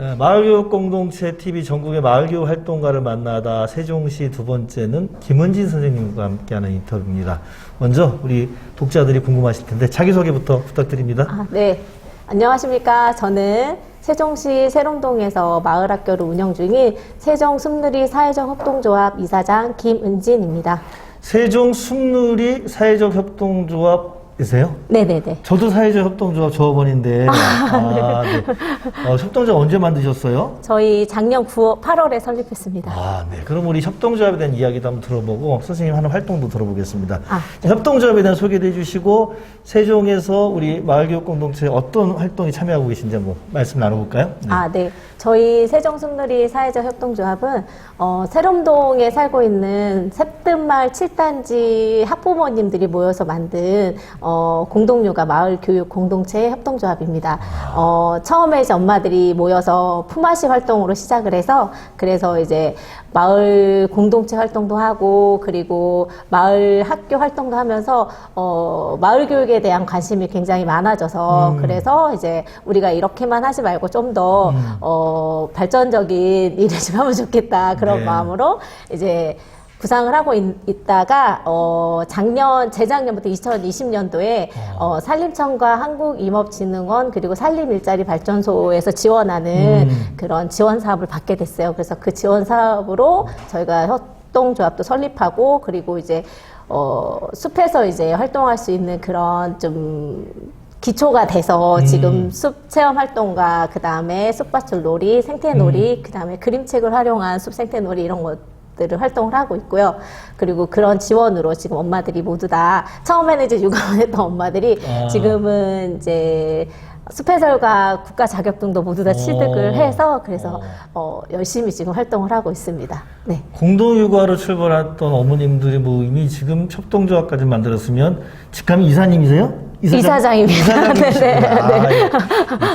네, 마을교육 공동체 TV 전국의 마을교육 활동가를 만나다 세종시 두 번째는 김은진 선생님과 함께하는 인터뷰입니다. 먼저 우리 독자들이 궁금하실 텐데 자기소개부터 부탁드립니다. 아, 네. 안녕하십니까. 저는 세종시 세롱동에서 마을학교를 운영 중인 세종 숲누리 사회적 협동조합 이사장 김은진입니다. 세종 숲누리 사회적 협동조합 이세요? 네네네. 저도 사회적 협동조합 조합원인데 아, 네. 어, 협동조합 언제 만드셨어요? 저희 작년 9월, 8월에 설립했습니다. 아, 네. 그럼 우리 협동조합에 대한 이야기도 한번 들어보고 선생님 하는 활동도 들어보겠습니다. 아, 자, 협동조합에 대한 소개도 해주시고 세종에서 우리 마을교육 공동체에 어떤 활동에 참여하고 계신지 한번 말씀 나눠볼까요? 네. 아, 네. 저희 세종숲누리 사회적 협동조합은 어, 세롬동에 살고 있는 셉뜸마을 7단지 학부모님들이 모여서 만든 어, 공동육아 마을 교육 공동체 협동조합입니다. 어, 처음에 이제 엄마들이 모여서 품앗이 활동으로 시작을 해서 그래서 이제 마을 공동체 활동도 하고 그리고 마을 학교 활동도 하면서 어, 마을 교육에 대한 관심이 굉장히 많아져서 그래서 이제 우리가 이렇게만 하지 말고 좀더 어, 발전적인 일을 좀 하면 좋겠다 그런 네. 마음으로 이제 구상을 하고 있, 다가 어, 작년 재작년부터 2020년도에 어, 산림청과 한국임업진흥원 그리고 산림일자리 발전소에서 지원하는 음. 그런 지원 사업을 받게 됐어요. 그래서 그 지원 사업으로 저희가 협동조합도 설립하고 그리고 이제 어, 숲에서 이제 활동할 수 있는 그런 좀 기초가 돼서 음. 지금 숲 체험 활동과 그 다음에 숲밭을 놀이, 생태 놀이, 음. 그 다음에 그림책을 활용한 숲 생태 놀이 이런 것 들을 활동을 하고 있고요. 그리고 그런 지원으로 지금 엄마들이 모두 다 처음에는 이제 육아만 했던 엄마들이 아. 지금은 이제 숲해설과 국가 자격증도 모두 다 취득을 오. 해서 그래서 어, 열심히 지금 활동을 하고 있습니다. 네. 공동육아로 출발했던 어머님들이 뭐 이미 지금 협동조합까지 만들었으면 직함이 이사님이세요? 이사장입니다. 이사장이시구나. 네, 아, 예.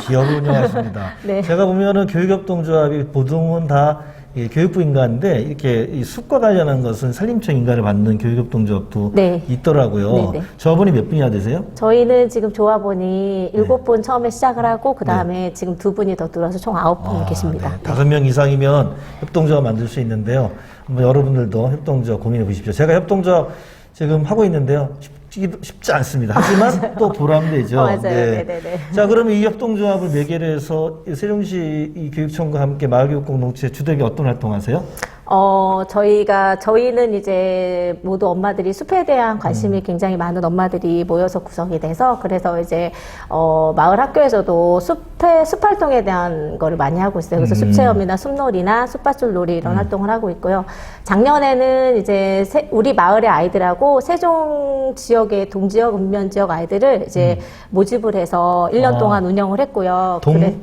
기업을 운영하십니다. 네. 제가 보면은 교육협동조합이 보통은 다 이 교육부 인가인데 이렇게 이 숲과 관련한 것은 산림청 인가를 받는 교육협동조합도 네. 있더라고요. 네, 네. 조합원이 몇 분이나 되세요? 저희는 지금 조합원이 네. 일곱 분 처음에 시작을 하고 그 다음에 지금 두 분이 더 들어서 총 아홉 분 아, 계십니다. 네. 다섯 명 이상이면 협동조합 만들 수 있는데요. 한번 여러분들도 협동조합 고민해 보십시오. 제가 협동조합 지금 하고 있는데요. 쉽지, 쉽지 않습니다. 하지만 또 보람되죠. 어, 맞아요. 네 네네. 자, 그러면 이 협동조합을 매개로 해서 이 세종시 이 교육청과 함께 마을교육공동체 주택이 어떤 활동하세요? 어, 저희가, 저희는 이제 모두 엄마들이 숲에 대한 관심이 굉장히 많은 엄마들이 모여서 구성이 돼서 그래서 이제, 어, 마을 학교에서도 숲에, 숲 활동에 대한 거를 많이 하고 있어요. 그래서 숲 체험이나 숲놀이나 숲밭줄 놀이 이런 활동을 하고 있고요. 작년에는 이제 세- 우리 마을의 아이들하고 세종 지역의 동지역, 읍면 지역 아이들을 이제 모집을 해서 1년 아. 동안 운영을 했고요. 동, 그래-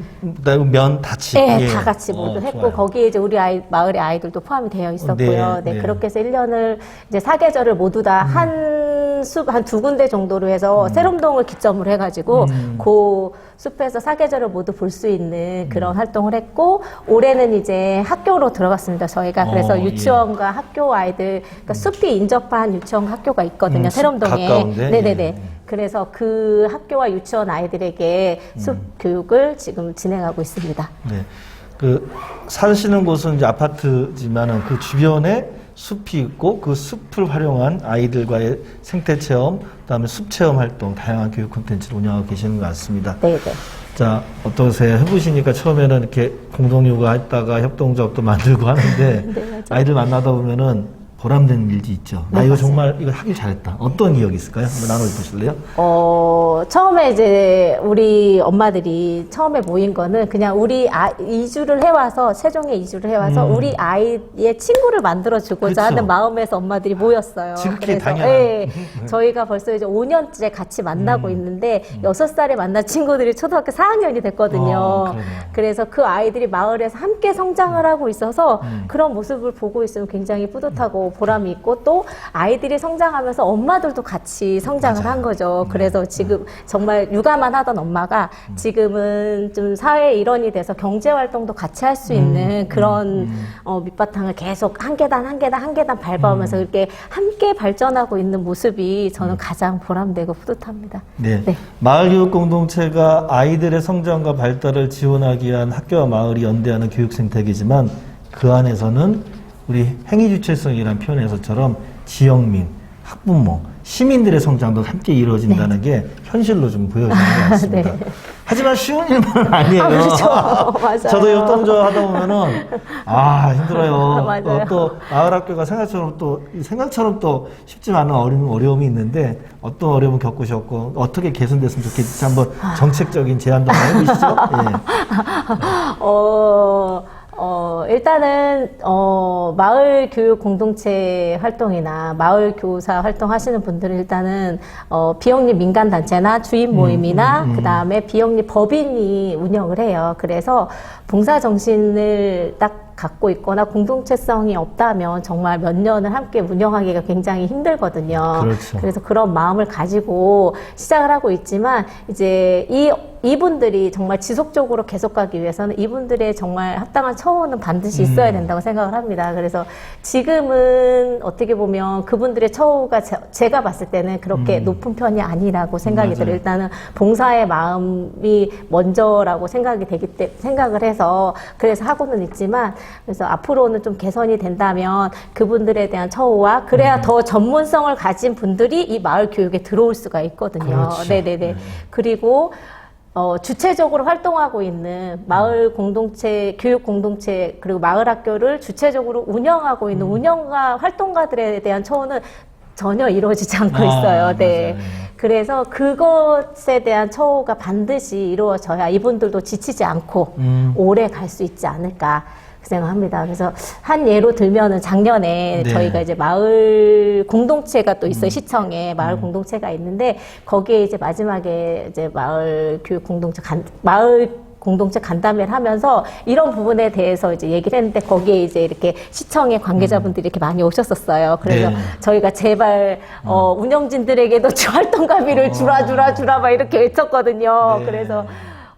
면 다치. 네, 예. 다 같이 모두 어, 했고 좋아요. 거기에 이제 우리 아이 마을의 아이들도 포함 이 되어 있었고요. 네, 네, 네. 그렇게 해서 1년을 이제 사계절을 모두 다 한 숲 한 두 군데 정도로 해서 세롬동을 기점으로 해가지고 음. 그 숲에서 사계절을 모두 볼수 음. 있는 그런 활동을 했고 올해는 이제 학교로 들어갔습니다. 저희가 그래서 어, 예. 유치원과 학교 아이들 그러니까 숲이 인접한 유치원 학교가 있거든요. 음, 숲 세롬동에 가까운데? 네네네. 예. 그래서 그 학교와 유치원 아이들에게 숲 음. 교육을 지금 진행하고 있습니다. 네. 그 사시는 곳은 이제 아파트지만은 그 주변에 숲이 있고 그 숲을 활용한 아이들과의 생태 체험, 그다음에 숲 체험 활동, 다양한 교육 콘텐츠를 운영하고 계시는 것 같습니다. 네 네. 자, 어떠세요? 해보시니까 처음에는 이렇게 공동육아 했다가 협동조합도 만들고 하는데 네. 아이들 만나다 보면은 보람되는 일도 있죠. 나 네, 이거 맞아요. 정말 이거 하길 잘했다. 어떤 기억이 있을까요? 한번 나눠보실래요? 어, 처음에 이제 우리 엄마들이 처음에 모인 거는 그냥 우리 아, 이주를 해와서, 세종에 이주를 해와서 음. 우리 아이의 친구를 만들어주고자 그쵸. 하는 마음에서 엄마들이 모였어요. 지극히 당연한. 예, 저희가 벌써 이제 5년째 같이 만나고 음. 있는데, 여섯 살에 만난 친구들이 초등학교 4학년이 됐거든요. 어. 그래서 그 아이들이 마을에서 함께 성장을 하고 있어서 음. 그런 모습을 보고 있으면 굉장히 뿌듯하고 보람이 있고 또 아이들이 성장하면서 엄마들도 같이 성장을 맞아요. 한 거죠. 그래서 지금 정말 육아만 하던 엄마가 지금은 좀 사회 일원이 돼서 경제 활동도 같이 할 수 있는 그런 어, 밑바탕을 계속 한 계단 한 계단 한 계단 밟아오면서 이렇게 함께 발전하고 있는 모습이 저는 가장 보람되고 뿌듯합니다. 네. 네. 마을교육 공동체가 아이들의 성장과 발달을 지원하기 위한 학교와 마을이 연대하는 교육 생태계지만 그 안에서는 우리 행위 주체성이라는 표현에서처럼 지역민, 학부모, 시민들의 성장도 함께 이루어진다는 게 현실로 좀 보여지는 것 같습니다. 네. 하지만 쉬운 일만은 아니에요. 아, 그렇죠. 맞아요. 저도 협동조 하다 보면은 아 힘들어요. 맞아요. 어, 또 마을 학교가 생각처럼 또 생각처럼 또 쉽지 않은 어려움, 어려움이 있는데 어떤 어려움을 겪으셨고 어떻게 개선됐으면 좋겠지 한번 정책적인 제안도 한번 해보시죠. 예. 어, 어, 일단은, 어, 마을 교육 공동체 활동이나 마을 교사 활동 하시는 분들은 일단은, 어, 비영리 민간단체나 주인 모임이나, 그 다음에 비영리 법인이 운영을 해요. 그래서 봉사 정신을 딱 갖고 있거나 공동체성이 없다면 정말 몇 년을 함께 운영하기가 굉장히 힘들거든요. 그렇죠. 그래서 그런 마음을 가지고 시작을 하고 있지만 이제 이 이분들이 정말 지속적으로 계속 가기 위해서는 이분들의 정말 합당한 처우는 반드시 있어야 음. 된다고 생각을 합니다. 그래서 지금은 어떻게 보면 그분들의 처우가 제, 가 봤을 때는 그렇게 높은 편이 아니라고 생각이 음. 맞아요. 들어요. 일단은 봉사의 마음이 먼저라고 생각이 되기 때 생각을 해서 그래서 하고는 있지만 그래서 앞으로는 좀 개선이 된다면 그분들에 대한 처우와 그래야 음. 더 전문성을 가진 분들이 이 마을 교육에 들어올 수가 있거든요. 그렇죠. 네네네. 네. 그리고 어, 주체적으로 활동하고 있는 마을 공동체, 교육 공동체, 그리고 마을 학교를 주체적으로 운영하고 있는 음. 운영가, 활동가들에 대한 처우는 전혀 이루어지지 않고 아, 있어요. 네. 맞아요. 그래서 그것에 대한 처우가 반드시 이루어져야 이분들도 지치지 않고 음. 오래 갈 수 있지 않을까 그 생각합니다. 그래서 한 예로 들면은 작년에 네. 음. 저희가 이제 마을 공동체가 또 있어요. 시청에 마을 공동체가 있는데 거기에 이제 마지막에 이제 마을 교육 공동체 간, 마을 공동체 간담회를 하면서 이런 부분에 대해서 이제 얘기를 했는데 거기에 이제 이렇게 시청의 관계자분들이 이렇게 많이 오셨었어요. 그래서 네. 저희가 제발 어, 운영진들에게도 활동가비를 주라 주라 주라 막 이렇게 외쳤거든요. 네. 그래서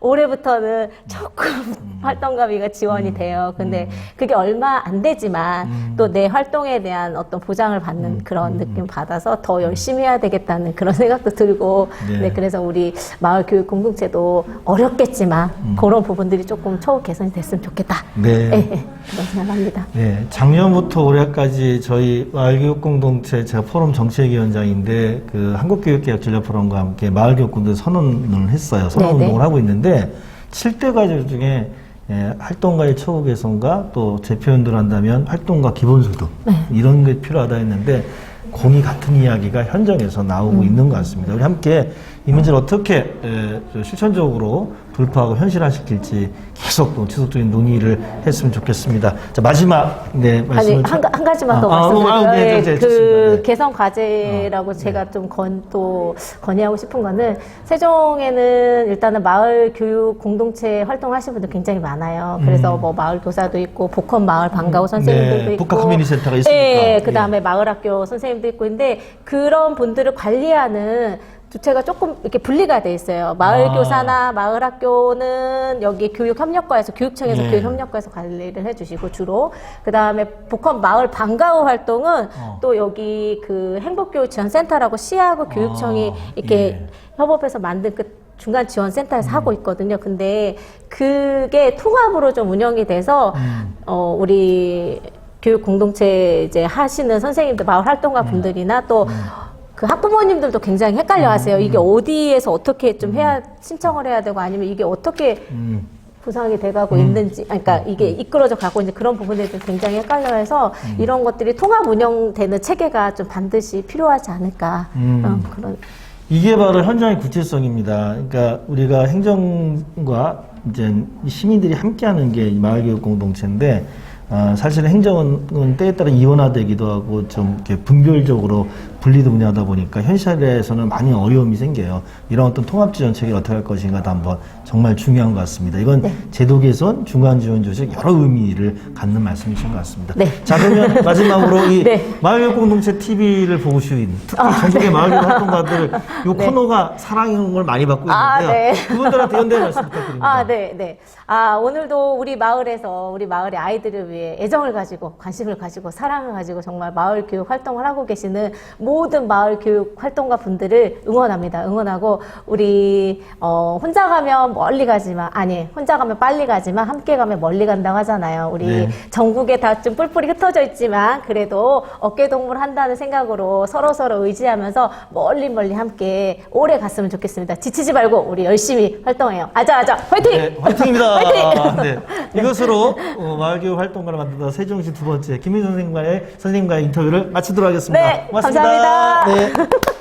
올해부터는 조금 활동가비가 지원이 돼요. 근데 그게 얼마 안 되지만 또내 활동에 대한 어떤 보장을 받는 그런 느낌 받아서 더 열심히 해야 되겠다는 그런 생각도 들고 네. 네. 그래서 우리 마을 교육 공동체도 어렵겠지만 그런 부분들이 조금 처우 개선이 됐으면 좋겠다. 네. 예, 예, 그런 생각합니다. 네, 작년부터 올해까지 저희 마을 교육 공동체 제가 포럼 정책위원장인데 그 한국교육개혁 전략 포럼과 함께 마을 교육공동체 선언을 했어요. 선언 네네. 운동을 하고 있는데 7대 과제 중에 예, 활동가의 처우 개선과 또제 표현대로 한다면 활동가 기본소득 네. 이런 게 필요하다 했는데 공이 같은 이야기가 현장에서 나오고 음. 있는 것 같습니다. 우리 함께 이 문제를 어떻게 에, 저 실천적으로 돌파하고 현실화시킬지 계속 또 지속적인 논의를 했으면 좋겠습니다. 자 마지막 네 말씀을 한, 가- 한 가지만 더 아, 아, 말씀드릴게요. 아, 네, 네, 예, 네, 그 좋습니다. 네. 개선 과제라고 제가 좀 건 또 건의하고 싶은 거는 세종에는 일단은 마을 교육 공동체 활동하시는 분들 굉장히 많아요. 그래서 뭐 마을 교사도 있고 복헌 마을 방과후 선생님들도 음. 네, 있고 복합 커뮤니티 센터가 있으니까. 예, 예. 그 다음에 마을 학교 선생님도 있고 있는데 그런 분들을 관리하는 주체가 조금 이렇게 분리가 돼 있어요. 마을 아. 교사나 마을 학교는 여기 교육협력과에서 교육청에서 네. 교육협력과에서 관리를 해주시고 주로 그 다음에 북한 마을 방과후 활동은 어. 또 여기 그 행복교육지원센터라고 시하고 교육청이 아, 이렇게 예. 협업해서 만든 그 중간 지원센터에서 하고 있거든요. 근데 그게 통합으로 좀 운영이 돼서 음. 어 우리 교육 공동체 이제 하시는 선생님들 마을 활동가 음. 분들이나 또 그 학부모님들도 굉장히 헷갈려 하세요. 이게 어디에서 어떻게 좀 해야, 신청을 해야 되고 아니면 이게 어떻게 음, 보상이 돼가고 있는지, 아니, 그러니까 이게 이끌어져 가고 있는 그런 부분에 좀 굉장히 헷갈려해서 이런 것들이 통합 운영되는 체계가 좀 반드시 필요하지 않을까. 음. 어, 그런. 이게 바로 현장의 구체성입니다. 그러니까 우리가 행정과 이제 이 시민들이 함께하는 게이 마을교육 공동체인데 아, 사실 행정은 때에 따라 이원화되기도 하고 좀 이렇게 분별적으로 분리도 운영하다 보니까 현실에서는 많이 어려움이 생겨요. 이런 어떤 통합 지원 체계를 어떻게 할 것인가도 한번 정말 중요한 것 같습니다. 이건 네. 제도 개선, 중간 지원 조직 여러 의미를 갖는 말씀이신 것 같습니다. 네. 자 그러면 마지막으로 이 네. 마을교육 공동체 TV를 보신 특히 전국의 마을교육 활동가들 이 네. 코너가 사랑을 많이 받고 아, 있는데요. 네. 그분들한테 연대 말씀 부탁드립니다. 아, 네, 네. 아, 오늘도 우리 마을에서 우리 마을의 아이들을 위해 애정을 가지고 관심을 가지고 사랑을 가지고 정말 마을 교육 활동을 하고 계시는 모든 마을 교육 활동가 분들을 응원합니다. 응원하고 우리 어, 혼자 가면 멀리 가지만 아니 혼자 가면 빨리 가지만 함께 가면 멀리 간다고 하잖아요. 우리 네. 전국에 다 좀 뿔뿔이 흩어져 있지만 그래도 어깨 동무를 한다는 생각으로 서로 서로 의지하면서 멀리 멀리 함께 오래 갔으면 좋겠습니다. 지치지 말고 우리 열심히 활동해요. 아자 아자 화이팅! 네, 화이팅입니다. 화이팅! 네. 이것으로 어, 마을 교육 활동가를 만든다 세종시 두 번째 김민 선생님과의 선생님과의 인터뷰를 마치도록 하겠습니다. 네, 고맙습니다. 감사합니다. 네.